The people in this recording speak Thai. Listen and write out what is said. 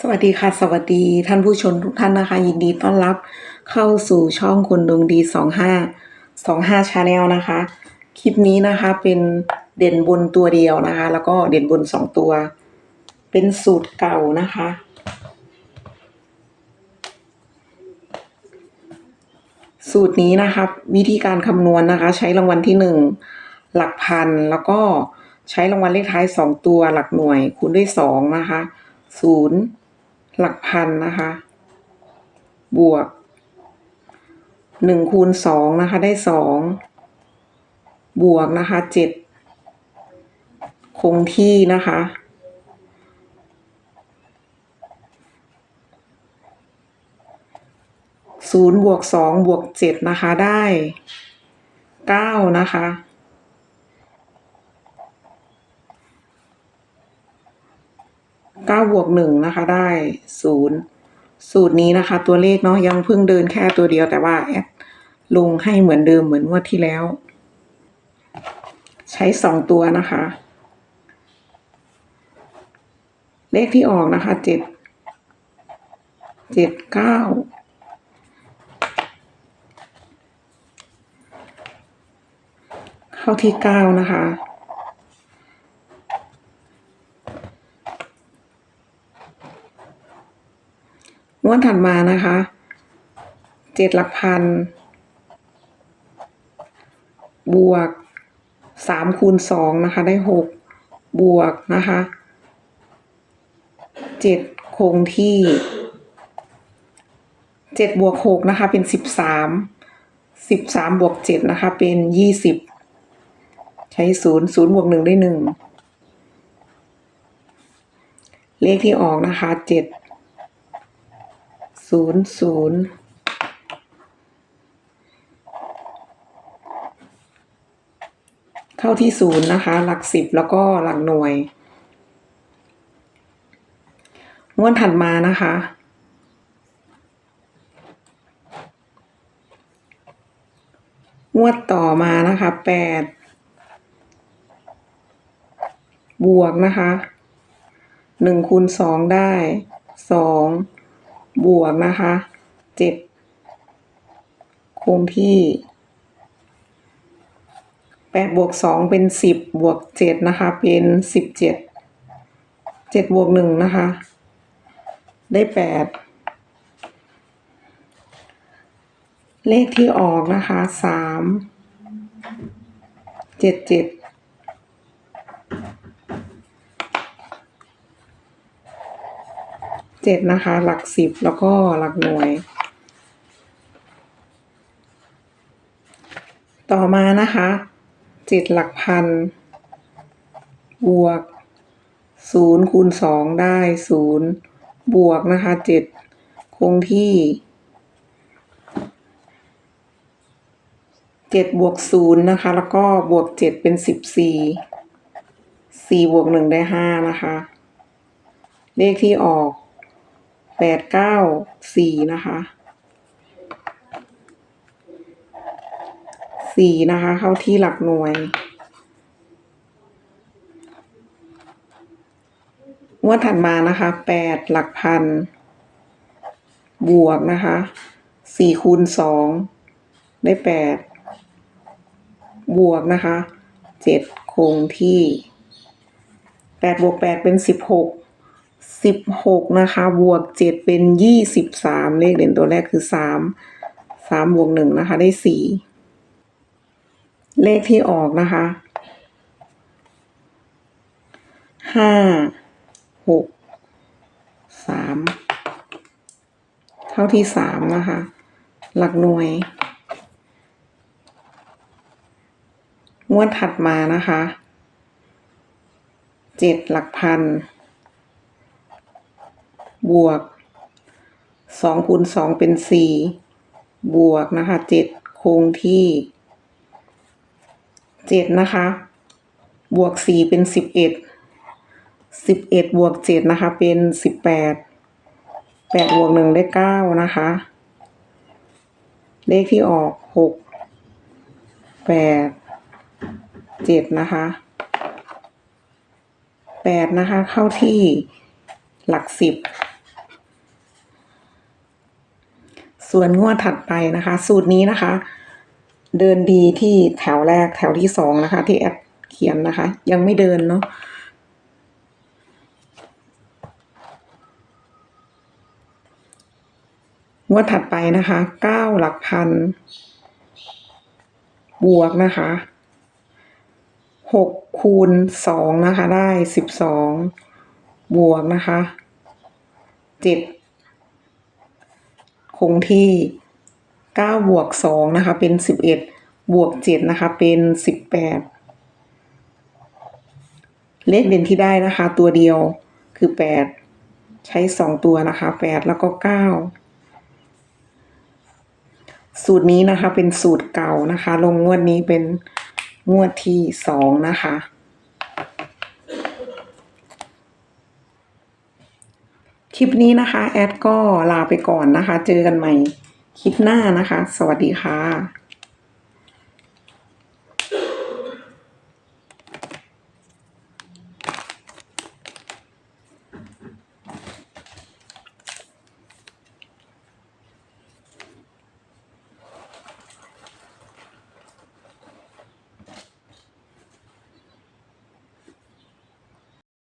สวัสดีค่ะ สวัสดีท่านผู้ชมทุกท่านนะคะ ยินดีต้อนรับเข้าสู่ช่องคนดวงดีสองห้าสองห้าชาแนลนะคะ คลิปนี้นะคะเป็นเด่นบนตัวเดียวนะคะ แล้วก็เด่นบนสองตัว เป็นสูตรเก่านะคะ สูตรนี้นะคะวิธีการคำนวณนะคะ ใช้รางวัลที่หนึ่งหลักพันแล้วก็ใช้รางวัลเลขท้ายสองตัวหลักหน่วยคูณด้วยสองนะคะศูนย์ หลักพันนะคะ บวกหนึ่งคูณสองนะคะได้สองบวกนะคะเจ็ดคงที่นะคะศูนย์บวกสองบวกเจ็ดนะคะได้เก้านะคะ เก้าบวกหนึ่งนะคะได้ศูนย์สูตรนี้นะคะ ตัวเลขเนาะยังเพิ่งเดินแค่ตัวเดียวแต่ว่าแอดลงให้เหมือนเดิมเหมือนงวดที่แล้ว ใช้สองตัวนะคะ เลขที่ออกนะคะเจ็ดเจ็ดเก้าเข้าที่เก้านะคะ งวดถัดมานะคะเจ็ดหลักพัน บวกสามคูณสองนะคะ ได้หกบวกนะคะเจ็ดคงที่เจ็ดบวกหกนะคะ เป็นสิบสามสิบสามบวกเจ็ดนะคะ เป็นยี่สิบใช้ศูนย์ศูนย์บวกหนึ่งได้หนึ่งเลขที่ออกนะคะเจ็ด ศูนย์ศูนย์เข้าที่ศูนย์นะคะ หลักสิบแล้วก็หลักหน่วยงวดถัดมานะคะงวดต่อมานะคะแปดบวกนะคะหนึ่งคูณสองได้สอง บวกนะคะเจ็ดคงที่แปดบวกสองเป็นสิบบวกเจ็ดนะคะ เป็นสิบเจ็ดเจ็ดบวกหนึ่งนะคะ ได้แปดเลขที่ออกนะคะสามเจ็ดเจ็ด เจ็ดนะคะ หลักสิบแล้วก็หลักหน่วย ต่อมานะคะเจ็ดหลักพัน บวกศูนย์คูณสองได้ศูนย์บวกนะคะเจ็ดคงที่เจ็ดบวกศูนย์นะคะ แล้วก็บวกเจ็ดเป็นสิบสี่สี่บวกหนึ่งได้ห้านะคะ เลขที่ออก แปดเก้าสี่นะคะสี่นะคะ เข้าที่หลักหน่วยงวดถัดมานะคะแปดหลักพัน บวกนะคะสี่คูณสองได้แปดบวกนะคะเจ็ดคงที่แปดบวกแปดเป็นสิบหก สิบหกนะคะ บวกเจ็ดเป็นยี่สิบสามเลขเด่นตัวแรกคือสามสามบวกหนึ่งนะคะ ได้สี่เลขที่ออกนะคะห้าหกสามเท่าที่สามนะคะ หลักหน่วย งวดถัดมานะคะเจ็ดหลักพัน บวกสองคูณสองเป็นสี่บวกนะคะเจ็ดคงที่เจ็ดนะคะ บวกสี่เป็นสิบเอ็ดสิบเอ็ดบวกเจ็ดนะคะ เป็นสิบแปดแปดบวกหนึ่งได้เก้านะคะ เลขที่ออกหกแปดเจ็ดนะคะแปดนะคะ เข้าที่หลักสิบ ส่วนงวดถัดไปนะคะ สูตรนี้นะคะ เดินดีที่แถวแรกแถวที่สองนะคะ ที่แอดเขียนนะคะ ยังไม่เดินเนาะงวดถัดไปนะคะเก้าหลักพัน บวกนะคะหกคูณสองนะคะ ได้สิบสองบวกนะคะเจ็ด คงที่เก้าบวกสองนะคะ เป็นสิบวกเจ็ดนะคะ เป็นสิบแปดเลขเด่นที่ได้นะคะ ตัวเดียวคือแปดใช้สองตัวนะคะแปดแล้วก็เก้าสูตรนี้นะคะเป็นสูตรเก่านะคะ ลงงวดนี้เป็นงวดที่สองนะคะ คลิปนี้นะคะ แอดก็ลาไปก่อนนะคะ เจอกันใหม่คลิปหน้านะคะ สวัสดีค่ะ